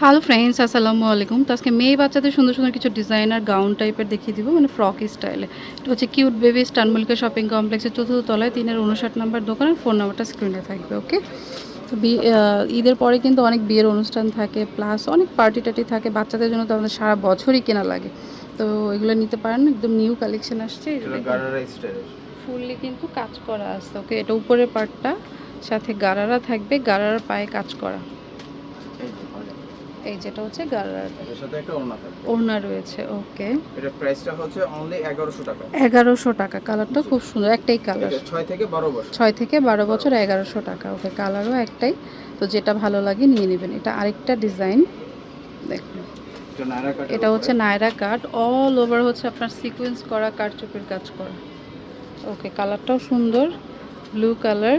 Hello friends আসসালামু আলাইকুম তো আজকে মেয়ে বাচ্চাদের সুন্দর সুন্দর কিছু ডিজাইনার গাউন টাইপের দেখিয়ে দিব মানে ফ্রক স্টাইলে এটা হচ্ছে কিউট বেবি স্টানমলিকা শপিং কমপ্লেক্সের চতুর্থ তলায় তিনের উনষাট নাম্বার দোকানের ফোন নাম্বারটা স্ক্রিনে থাকবে ওকে তো ঈদের পরে কিন্তু অনেক বিয়ের অনুষ্ঠান থাকে প্লাস অনেক পার্টি টার্টি থাকে বাচ্চাদের জন্য তো আমাদের সারা বছরই কেনা লাগে। তো এগুলো নিতে পারেন একদম নিউ কালেকশন আসছে। গারারা ফুললি কিন্তু কাজ করা আছে ওকে এটা উপরের পার্টটা সাথে গারারা থাকবে গারারার পায়ে কাজ করা। এই যেটা হচ্ছে গালার এটার সাথে একটা ওড়না থাকবে। ওড়না রয়েছে ওকে এটা প্রাইসটা হচ্ছে অনলি এগারোশো টাকা। এগারোশো টাকা কালারটা খুব সুন্দর একটাই কালার এটা ছয় থেকে বারো বছর। ছয় থেকে বারো বছর এগারোশো টাকা ওকে কালারও একটাই। তো যেটা ভালো লাগে নিয়ে নেবেন। এটা আরেকটা ডিজাইন দেখুন। এটা নায়রা কাট এটা হচ্ছে নায়রা কাট অল ওভার হচ্ছে আপনার সিকোয়েন্স করা কারচুপির কাজ করা। ওকে কালারটাও সুন্দর। ব্লু কালার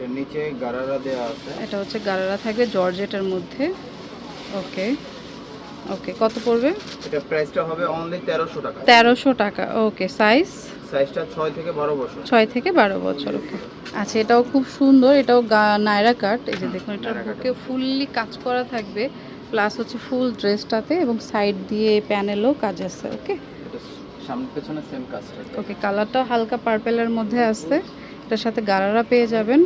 এটার নিচে গারারা দেওয়া আছে। এটা হচ্ছে গারারা থাকবে জর্জেটের মধ্যে। ওকে। ওকে কত পড়বে? এটা প্রাইসটা হবে অনলি তেরোশো টাকা। তেরোশো টাকা ওকে সাইজ সাইজটা ছয় থেকে বারো বছর। ছয় থেকে বারো বছর ওকে। আচ্ছা এটাও খুব সুন্দর এটাও নায়রা কাট। এই যে দেখুন নায়রা বুকে ফুললি কাজ করা থাকবে প্লাস হচ্ছে ফুল ড্রেসটাতে এবং সাইড দিয়ে প্যানেলও কাজ আছে ওকে? এটা সামনে পেছনে সেম কাজটা। ওকে কালারটাও হালকা পার্পেলের মধ্যে আসছে। এটার সাথে গারারা পেয়ে যাবেন।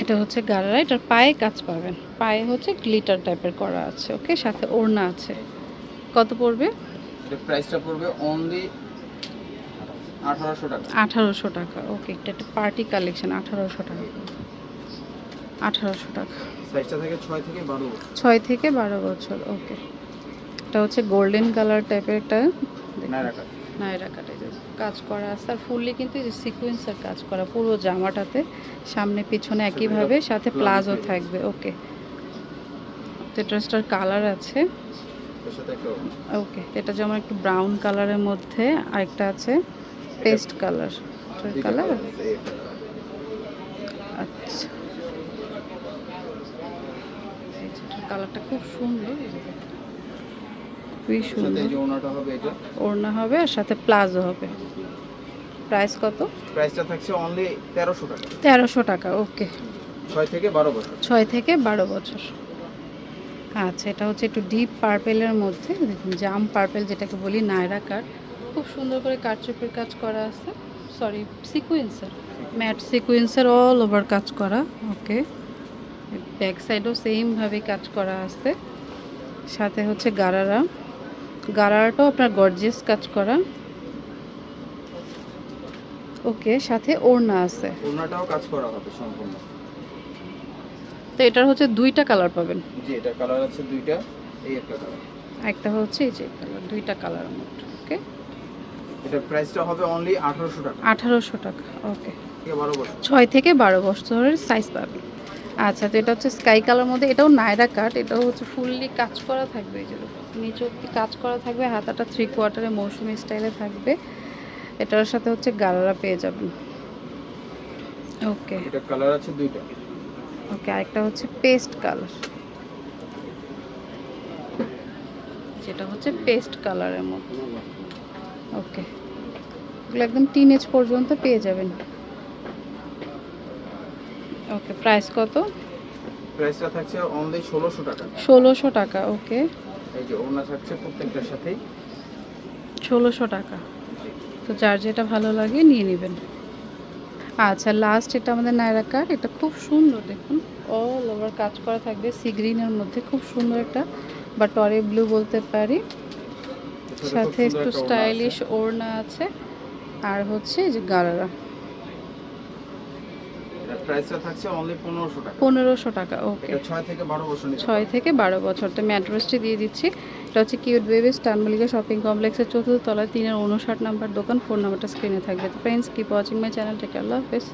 এটা হচ্ছে গারারা এটার পায়ে কাজ পাবেন পায়ে হচ্ছে গ্লিটার টাইপের করা আছে ওকে? সাথে ওড়না আছে। কত পড়বে? প্রাইসটা পড়বে অনলি আঠারোশো টাকা। আঠারোশো টাকা ওকে? এটা একটা পার্টি কালেকশন আঠারোশো টাকা। আঠারোশো টাকা। সাইজটা থেকে ছয় থেকে বারো ছয় থেকে বারো বছর ওকে? এটা হচ্ছে গোল্ডেন কালার টাইপের একটা নায়রা কাট কাজ করা আছে। আর ফুললি কিন্তু সিকোয়েন্সের কাজ করা পুরো জামাটাতে সামনে পিছনে একইভাবে সাথে প্লাজো থাকবে ওকে। তো ড্রেসটার কালার আছে। ওকে এটা যেমন একটু ব্রাউন কালারের মধ্যে আরেকটা আছে পেস্ট কালার কালার। আচ্ছা। কালারটা খুব সুন্দর। খুবই সাথে সুন্দর। ওড়না হবে আর সাথে প্লাজো হবে। প্রাইস কত? প্রাইসটা থাকছে অনলি তেরোশো টাকা। তেরোশো টাকা ওকে ছয় থেকে বারো বছর। ছয় থেকে বারো বছর। আচ্ছা এটা হচ্ছে একটু ডিপ পার্পেলের মধ্যে। দেখুন জাম পার্পেল যেটাকে বলি নায়রা কাট খুব সুন্দর করে কারচুপির কাজ করা আছে। Sorry sequencer mat sequencer all over কাজ করা ওকে ব্যাক সাইডও সেমভাবে কাজ করা আছে। সাথে হচ্ছে গারারা গারারাটাও আপনার গর্জিয়াস কাজ করা। ওকে সাথে ওড়না আছে। ওড়নাটাও কাজ করা হবে সম্পূর্ণ। তো এটার হচ্ছে দুইটা কালার পাবেন। জি এটা কালার আছে দুইটা এই একটা কালার একটা হচ্ছে এই যে কালার দুইটা কালারের মধ্যে ওকে এটা প্রাইসটা হবে অনলি আঠারোশো টাকা। আঠারোশো টাকা ওকে থেকে বারো বছর ছয় থেকে বারো বছরের সাইজ পাবেন। আচ্ছা তো এটা হচ্ছে স্কাই কালার মধ্যে এটাও নায়রা কাট এটাও হচ্ছে ফুললি কাজ করা থাকবে এই যে নিচে অব্দি কাজ করা থাকবে হাতাটা থ্রি কোয়ার্টারে মৌসুমি স্টাইলে থাকবে এটার সাথে হচ্ছে গালারা পেয়ে যাবেন। ওকে এটা কালার আছে দুইটা। ওকে আরেকটা হচ্ছে পেস্ট কালার যেটা হচ্ছে পেস্ট কালারের মধ্যে। ওকে এগুলো একদম টিন এজ পর্যন্ত পেয়ে যাবেন। ওকে প্রাইস কত? প্রাইসটা থাকছে অনলি ষোলোশো টাকা। ষোলোশো টাকা ওকে। এই যে ওড়না থাকছে প্রত্যেকটার সাথেই। ষোলোশো টাকা। তো যার যেটা ভালো লাগে নিয়ে নেবেন। আচ্ছা লাস্ট এটা আমাদের নায়রা কাট এটা খুব সুন্দর দেখুন। অল ওভার কাজ করা থাকবে সি গ্রিনের মধ্যে খুব সুন্দর একটা বা টরে ব্লু বলতে পারি। সাথে একটু। স্টাইলিশ ওড়না আছে। আর হচ্ছে যে এটার প্রাইসটা থাকছে অনলি পনেরোশো টাকা। পনেরোশো টাকা ওকে এটা ছয় থেকে বারো বছর নিতে থেকে বারো বছর। তো আমি অ্যাড্রেসটি দিয়ে দিচ্ছি। এটা হচ্ছে কিউট বেবি স্টানমলিকা শপিং কমপ্লেক্সের চতুর্থ তলায় তিনের উনষাট নাম্বার দোকান। ফোন নাম্বারটা স্ক্রিনে থাকবে। তো friends keep watching my channel take আল্লাহ হাফেজ